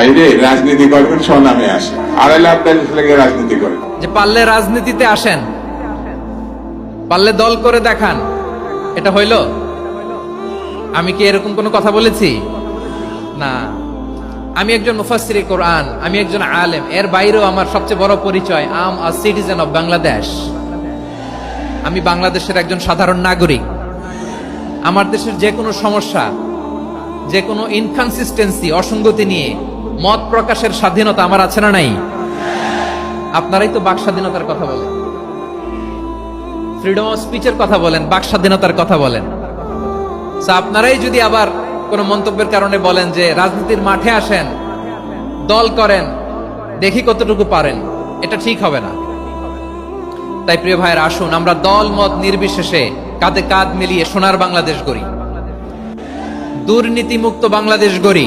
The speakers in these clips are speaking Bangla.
বাইরে রাজনীতি করবেন স্বনামে আসে আড়াই লাখ লেগে রাজনীতি করেন যে পারলে রাজনীতিতে আসেন, পারলে দল করে দেখান, এটা হইল? আমি কি এরকম কোনো কথা বলেছি? না। আমি একজন মুফাসসিরে কোরআন, আমি একজন আলেম, এর বাইরেও আমার সবচেয়ে বড় পরিচয়, I'm a citizen of Bangladesh. আমি বাংলাদেশের একজন সাধারণ নাগরিক। আমার দেশের যে কোনো সমস্যা, যে কোনো ইনকনসিস্টেন্সি অসঙ্গতি নিয়ে মত প্রকাশের স্বাধীনতা আমার আছে না নাই? আপনারাই তো বাক স্বাধীনতার কথা বলেন। ফ্রিডম অফ স্পিচের কথা বলেন, বাক স্বাধীনতার কথা বলেন। আপনারাই যদি আবার কোনো মন্তব্যের কারণে বলেন যে রাজনীতির মাঠে আসেন, দল করেন, দেখি কতটুকু পারেন, এটা ঠিক হবে না। তাই প্রিয় ভাইয়ের, আসুন, আমরা দল, মত নির্বিশেষে কাঁধে কাঁধ মিলিয়ে সোনার বাংলাদেশ গড়ি। দুর্নীতিমুক্ত বাংলাদেশ গড়ি।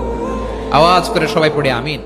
আওয়াজ করে সবাই পড়ে আমিন।